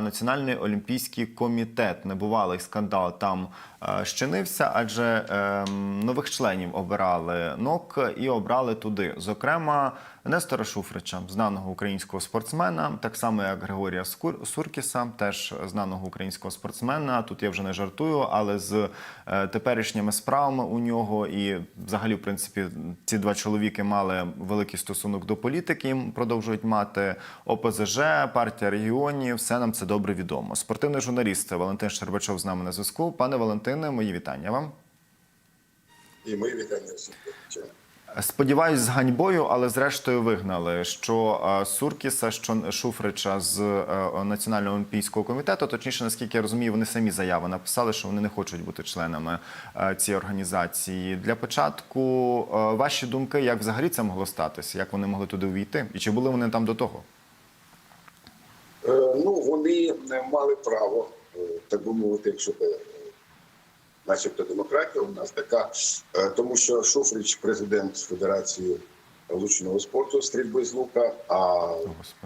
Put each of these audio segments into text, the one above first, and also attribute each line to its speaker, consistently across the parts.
Speaker 1: Національний олімпійський комітет небувалий скандал там е, щинився, адже ем, нових членів обирали НОК і обрали туди, зокрема, Нестора Шуфрича, знаного українського спортсмена, так само як Григорія Суркіса, теж знаного українського спортсмена. Тут я вже не жартую, але з е, теперішніми справами у нього і взагалі, в принципі, ці два чоловіки мали великий стосунок до політики. їм Продовжують мати ОПЗЖ, партія регіонів. Все нам це добре відомо. Спортивний журналіст Валентин Щербачов з нами на зв'язку. Пане Валентине, мої вітання вам.
Speaker 2: І мої вітання всім.
Speaker 1: Сподіваюсь, з ганьбою, але зрештою вигнали, що Суркіса, що Шуфрича з е, Національного олімпійського комітету, точніше, наскільки я розумію, вони самі заяви написали, що вони не хочуть бути членами е, цієї організації. Для початку е, ваші думки, як взагалі це могло статися? Як вони могли туди увійти? І чи були вони там до того?
Speaker 2: Ну, вони мали право, так би мовити, якщо начебто демократія у нас така, е, тому що Шуфрич президент Федерації лучного спорту стрільби з лука, а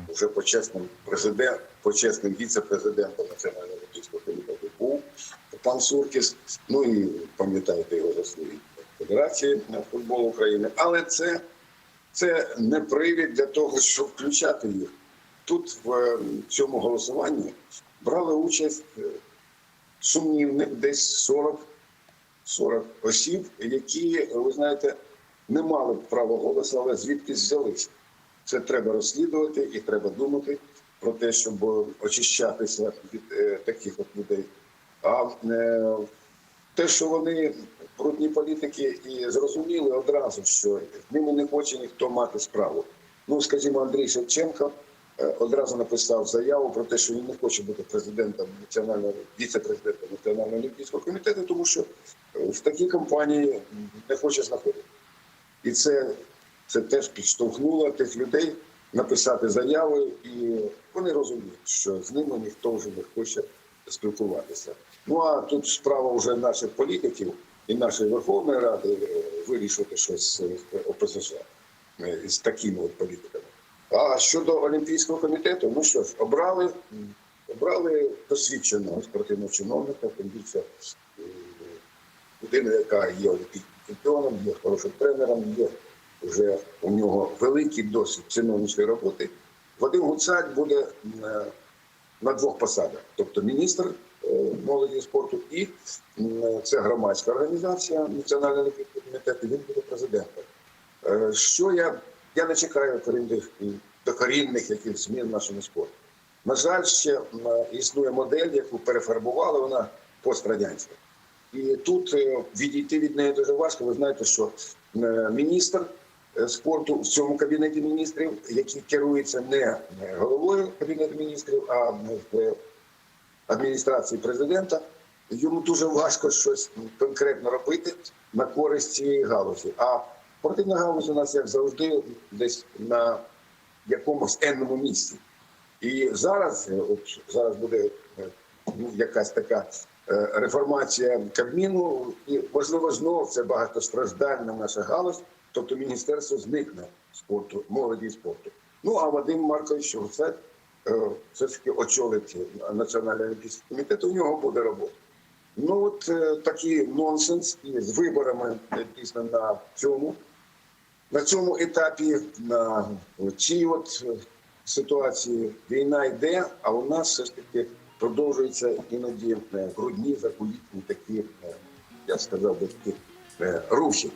Speaker 2: вже почесним президент, почесним віце-президентом Національного олімпійського комітету був пан Суркіс. Ну і пам'ятаєте його заслуги Федерації футболу України. Але це, це не привід для того, щоб включати їх. Тут в е, цьому голосуванні брали участь е, сумнівних десь 40, 40 осіб, які, ви знаєте, не мали права голосу, але звідки взялися. Це треба розслідувати і треба думати про те, щоб очищатися від е, таких от людей. А е, те, що вони брудні політики і зрозуміли одразу, що ними не хоче ніхто мати справу. Ну, скажімо, Андрій Шевченко е, одразу написав заяву про те, що він не хоче бути президентом національного віце-президентом Національного олімпійського комітету, тому що в такій компанії не хоче знаходитися. І це, це теж підштовхнуло тих людей написати заяви, і вони розуміють, що з ними ніхто вже не хоче спілкуватися. Ну а тут справа вже наших політиків і нашої Верховної Ради е, вирішувати щось з ОПЗЖ е, з такими от політиками. А щодо Олімпійського комітету, ну що ж, обрали, обрали досвідченого спортивного чиновника, тим більше е, людина, яка є олімпійським чемпіоном, є хорошим тренером, є вже у нього великий досвід чиновницької роботи. Вадим Гуцак буде е, на двох посадах: тобто міністр е, молоді і спорту, і це громадська організація Національного олімпійського комітету. Він буде президентом. Е, Що я, я не чекаю корінних докорінних яких змін в нашому спорті. На жаль, ще існує модель, яку перефарбували, вона пострадянська. І тут е, відійти від неї дуже важко. Ви знаєте, що е, міністр е, спорту в цьому кабінеті міністрів, який керується не головою кабінету міністрів, а в адміністрації президента, йому дуже важко щось конкретно робити на користь цієї галузі. А спортивна галузь у нас, як завжди, десь на якомусь енному місці. І зараз, от зараз буде ну, якась така реформація Кабміну, і можливо знову це багатостраждальна наша галузь, тобто міністерство зникне спорту, молоді і спорту. Ну а Вадим Маркович це все ж таки очолить Національний олімпійський комітет. У нього буде робота. Ну от е, такий нонсенс і з виборами е, дійсно на цьому на цьому етапі, на цій от е, ситуації війна йде, а у нас все ж таки продовжуються іноді е, брудні закулітні такі, е, я сказав би, такі е, рухи.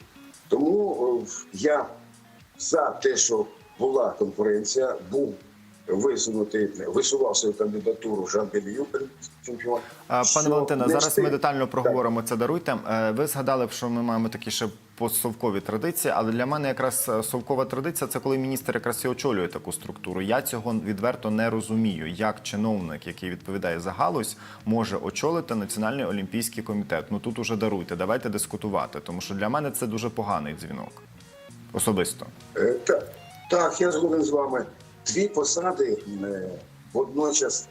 Speaker 2: Тому я за те, що була конференція, був висунутий, висував свою кандидатуру Жан Беліюк, чемпіон.
Speaker 1: Пане Валентине,
Speaker 2: не
Speaker 1: зараз ми детально проговоримо це. Даруйте. Ви згадали, що ми маємо такі ще постсовкові традиції, але для мене якраз е, совкова традиція це коли міністр якраз і очолює таку структуру. Я цього відверто не розумію. Як чиновник, який відповідає за галузь, може очолити Національний олімпійський комітет. Ну тут уже даруйте, давайте дискутувати, тому що для мене це дуже поганий дзвінок. Особисто.
Speaker 2: Е, Так, я згоден з вами. Дві посади е, водночас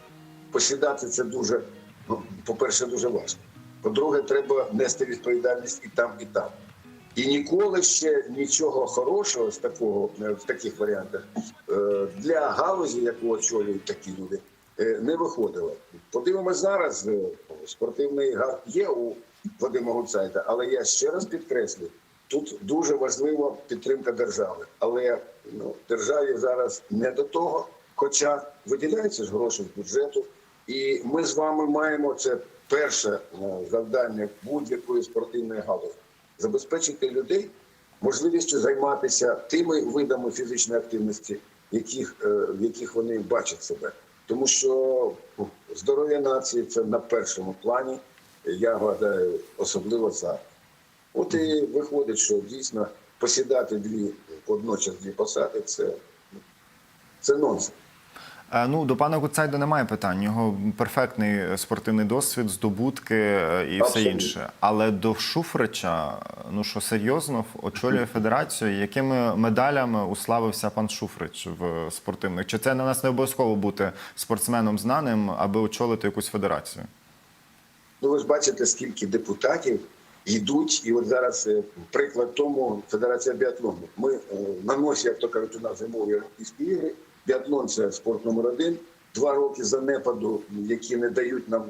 Speaker 2: посідати це дуже, ну, по-перше, дуже важко. По-друге, треба нести відповідальність і там, і там. І ніколи ще нічого хорошого з такого е, в таких варіантах е, для галузі, яку очолюють такі люди, е, не виходило. Подивимось зараз. Спортивний гард є у Вадима Гуцайта, але я ще раз підкреслю, тут дуже важлива підтримка держави. Але ну, державі зараз не до того, хоча виділяються ж гроші з бюджету. І ми з вами маємо це перше завдання будь-якої спортивної галузі забезпечити людей можливістю займатися тими видами фізичної активності, яких, е, в яких вони бачать себе. Тому що ну, здоров'я нації це на першому плані. Я гадаю, особливо зараз. От і виходить, що дійсно посідати дві водночас дві посади це, це нонсенс.
Speaker 1: Е, Ну, до пана Гуцайда немає питань. У нього перфектний спортивний досвід, здобутки е, і все інше. Але до Шуфрича, ну що серйозно, очолює федерацію. Якими медалями уславився пан Шуфрич в спортивних? Чи це на нас не обов'язково бути спортсменом знаним, аби очолити якусь федерацію?
Speaker 2: Ну, ви ж бачите, скільки депутатів йдуть, і от зараз е, приклад тому Федерація біатлону. Ми е, на носі, як то кажуть, у нас зимові Олімпійські ігри. Біатлон це спорт номер один. Два роки занепаду, які не дають нам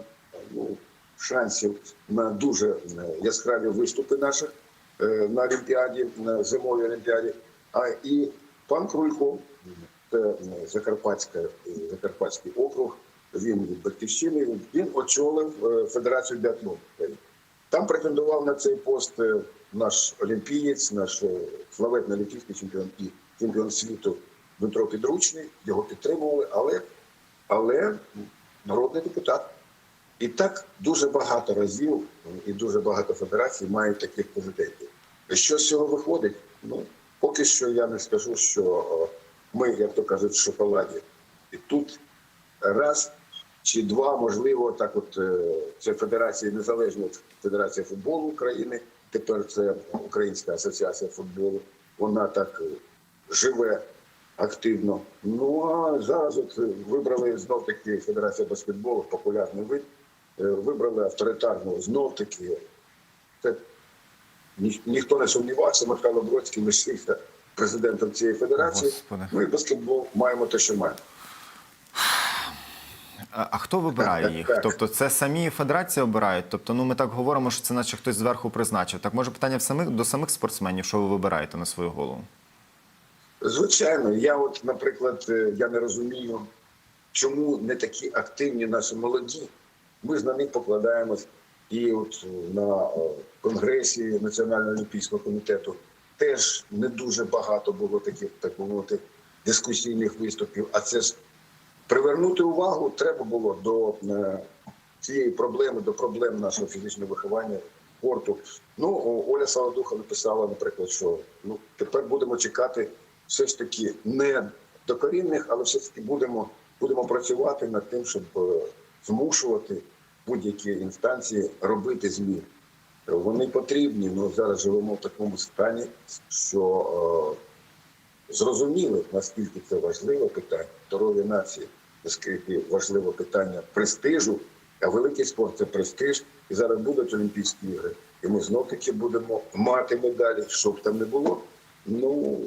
Speaker 2: ну, шансів на дуже е, яскраві виступи наших е, на Олімпіаді, на зимовій Олімпіаді. А і пан Крулько, це е, Закарпатська, Закарпатський округ. Він від батьківщини. Він очолив Федерацію біатлону. Там претендував на цей пост наш олімпієць, наш славетний олімпійський чемпіон і чемпіон світу Дмитро Підручний. Його підтримували, але, але народний депутат. І так дуже багато разів і дуже багато федерацій мають таких президентів. Що з цього виходить? Ну поки що я не скажу, що е, ми, як то кажуть, в шоколаді. І тут раз чи два, можливо, так от е, це Федерація Незалежна Федерація футболу України. Тепер це Українська асоціація футболу. Вона так е, живе активно. Ну а зараз от е, вибрали знов таки Федерація баскетболу, популярний вид. Е, Вибрали авторитарного знов таки. Це ні, ніхто не сумнівався. Михайло Бродський лишився президентом цієї федерації.
Speaker 1: Господи.
Speaker 2: І баскетбол маємо те, що маємо.
Speaker 1: А а хто вибирає
Speaker 2: Так,
Speaker 1: їх?
Speaker 2: так.
Speaker 1: Тобто це самі федерації обирають? Тобто, ну ми так говоримо, що це наче хтось зверху призначив. Так може питання в самих до самих спортсменів, що ви вибираєте на свою голову?
Speaker 2: Звичайно, я от, наприклад, е, я не розумію, чому не такі активні наші молоді. Ми ж на них покладаємось. І от на е, конгресі Національного олімпійського комітету теж не дуже багато було таких, так мовити, дискусійних виступів. А це ж привернути увагу треба було до е, цієї проблеми, до проблем нашого фізичного виховання, спорту. Ну, Оля Солодуха написала, наприклад, що ну тепер будемо чекати все ж таки не докорінних, але все ж таки будемо, будемо працювати над тим, щоб е, змушувати будь-які інстанції робити зміни. Вони потрібні, але зараз живемо в такому стані, що е, зрозуміли, наскільки це важливе питання здоров'я нації, наскільки важливе питання престижу. А великий спорт це престиж. І зараз будуть Олімпійські ігри. І ми знов таки будемо мати медалі, що б там не було. Ну,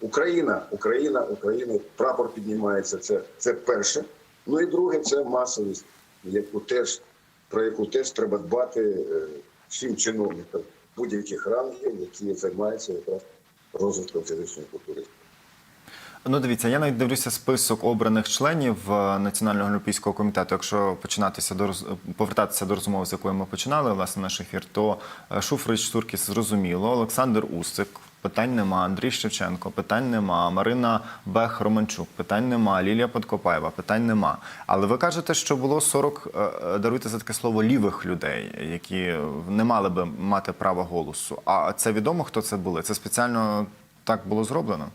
Speaker 2: Україна, Україна, Україна, прапор піднімається. Це, це перше. Ну і друге, це масовість, яку теж, про яку теж треба дбати е, всім чиновникам будь-яких рангів, які займаються якраз розвитком фізичної культури.
Speaker 1: Ну, дивіться, я навіть дивлюся список обраних членів е, Національного олімпійського комітету. Якщо починатися до повертатися до розмови, з якої ми починали власне наш ефір, то е, Шуфрич Туркіс зрозуміло, Олександр Усик. Питань нема, Андрій Шевченко, питань нема, Марина Бех Романчук, питань нема, Лілія Подкопаєва, питань нема. Але ви кажете, що було 40, е, е, даруйте за таке слово, лівих людей, які не мали би мати права голосу. А це відомо, хто це були? Це спеціально так було зроблено?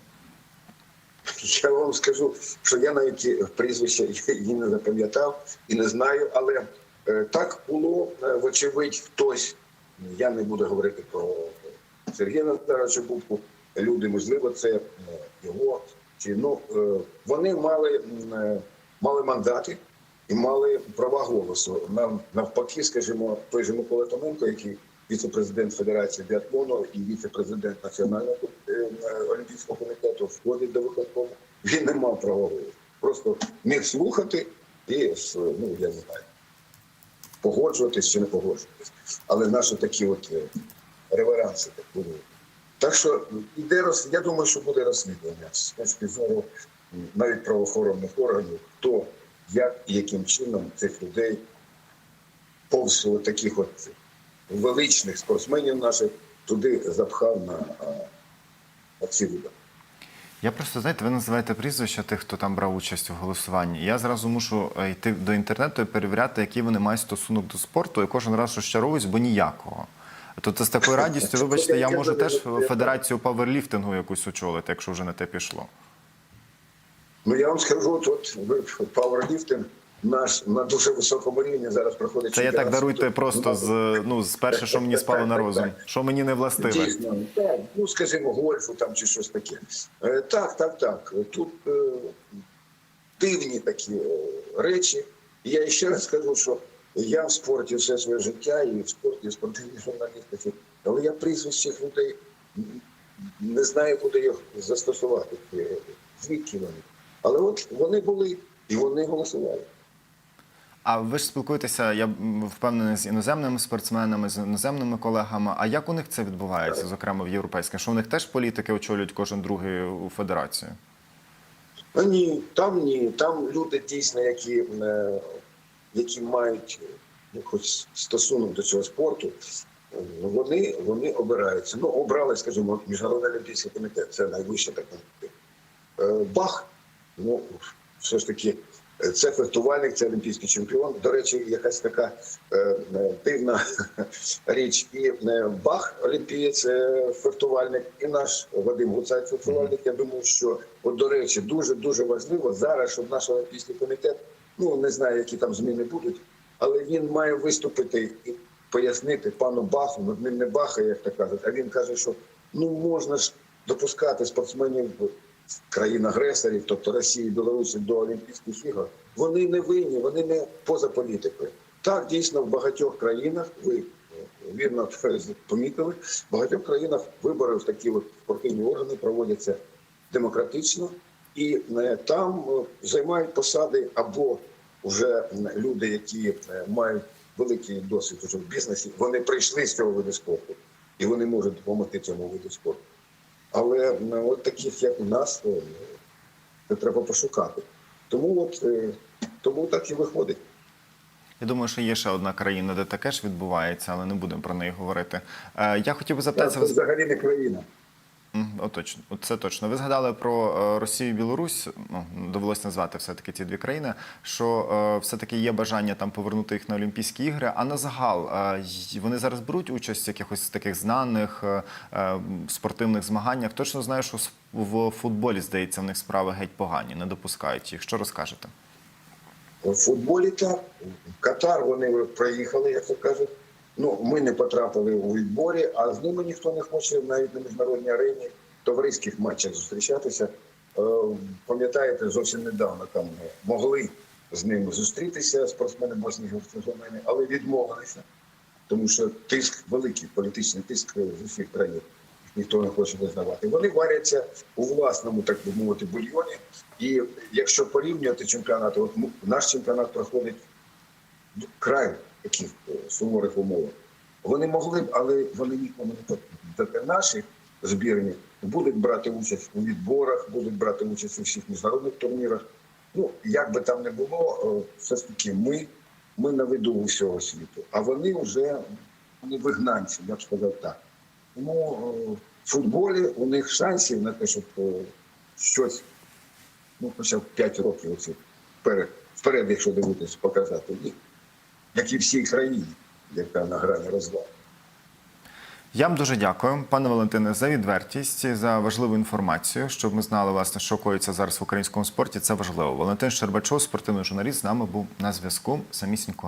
Speaker 2: Я вам скажу, що я навіть прізвище її не запам'ятав і не знаю, але е, так було, е, вочевидь, хтось. Я не буду говорити про Сергія Назаровича Бубку. Люди, можливо, це е, його чи ну вони мали, мали мандати і мали права голосу. Нам навпаки, скажімо, той же Микола Томенко, який віце-президент Федерації біатлону і віце-президент Національного е, олімпійського комітету, входить до виконкому. Він не мав права голосу. Просто міг слухати і ну я не знаю, погоджуватись чи не погоджуватись. Але наші такі от е, реверанси так були. Так що іде роз... я думаю, що буде розслідування з точки зору навіть правоохоронних органів, хто як і яким чином цих людей повз таких от величних спортсменів наших туди запхав на, на ці види.
Speaker 1: Я просто знаєте, ви називаєте прізвища тих, хто там брав участь у голосуванні. Я зразу мушу е, йти до інтернету і перевіряти, який вони мають стосунок до спорту, і кожен раз розчаровуюсь, бо ніякого. Тобто з такою радістю, вибачте, я можу теж федерацію паверліфтингу якусь очолити, якщо вже на те пішло.
Speaker 2: Ну я вам скажу, тут пауерліфтинг наш на дуже високому рівні зараз проходить.
Speaker 1: Це я так даруйте просто з ну з перше, що мені спало на розум, що мені не властиве.
Speaker 2: Дійсно, так, ну скажімо, гольфу там чи щось таке. Е, так, так, так. Тут е, дивні такі е, речі. І я ще раз скажу, що я в спорті все своє життя, і в спорті, і в спортивній журналістиці, але я прізвищ цих людей не знаю, куди їх застосувати. Звідки вони. Але от вони були і вони голосували.
Speaker 1: А ви ж спілкуєтеся, я впевнений, з іноземними спортсменами, з іноземними колегами. А як у них це відбувається, зокрема в європейських? Що у них теж політики очолюють кожен другий у федерацію?
Speaker 2: А ні, там ні. Там люди дійсно, які, е, які мають ну, хоч стосунок до цього спорту, вони, вони обираються. Ну, обрали, скажімо, Міжнародний олімпійський комітет, це найвища така. Е, Бах, ну, все ж таки, це фехтувальник, це олімпійський чемпіон. До речі, якась така е, е, дивна річ. І е, Бах, олімпієць, е, фехтувальник, і наш Вадим Гуцай, фехтувальник. Я думаю, що, от, до речі, дуже дуже важливо зараз, щоб наш олімпійський комітет, ну не знаю, які там зміни будуть, але він має виступити і пояснити пану Баху, над ним не бахає, як то кажуть, а він каже, що ну можна ж допускати спортсменів країн-агресорів, тобто Росії, Білорусі, до Олімпійських ігор. Вони не винні, вони не поза політикою. Так, дійсно, в багатьох країнах ви е, вірно помітили, в багатьох країнах вибори в такі от спортивні органи проводяться демократично, і е, там е, займають посади або вже люди, які мають великий досвід уже в бізнесі, вони прийшли з цього виду спорту, і вони можуть допомогти цьому виду спорту. Але от таких, як у нас, е, це треба пошукати. Тому от е, тому так і виходить.
Speaker 1: Я думаю, що є ще одна країна, де таке ж відбувається, але не будемо про неї говорити. Е, Я хотів би
Speaker 2: Це взагалі не країна.
Speaker 1: О, точно, це точно. Ви згадали про е, Росію і Білорусь. Ну довелось назвати все таки ці дві країни. Що е, все таки є бажання там повернути їх на Олімпійські ігри. А на загал е, вони зараз беруть участь в якихось таких знаних спортивних змаганнях. Точно знаю, що в футболі здається в них справи геть погані, не допускають їх. Що розкажете?
Speaker 2: У футболі так. Катар вони проїхали, як то кажуть. Ну, ми не потрапили у відборі, а з ними ніхто не хоче навіть на міжнародній арені товариських матчах зустрічатися. Е, Пам'ятаєте, зовсім недавно там могли з ними зустрітися спортсмени Боснії і Герцеговини, але відмовилися, тому що тиск великий, політичний тиск з усіх країн. Ніхто не хоче визнавати. Вони варяться у власному, так би мовити, бульйоні. І якщо порівнювати чемпіонати, от наш чемпіонат проходить край таких е, суворих умовах. Вони могли б, але вони нікому не потрібні. Наші збірні будуть брати участь у відборах, будуть брати участь у всіх міжнародних турнірах. Ну, як би там не було, е, все ж таки ми, ми на виду усього світу. А вони вже вони вигнанці, я б сказав так. Тому е, в футболі у них шансів на те, щоб щось, ну, хоча б 5 років оці вперед, вперед, якщо дивитися, показати. Як і всій країні, яка на грані розвалу.
Speaker 1: Я вам дуже дякую, пане Валентине, за відвертість, за важливу інформацію, щоб ми знали, власне, що коїться зараз в українському спорті. Це важливо. Валентин Щербачов, спортивний журналіст, з нами був на зв'язку самісінького ранку.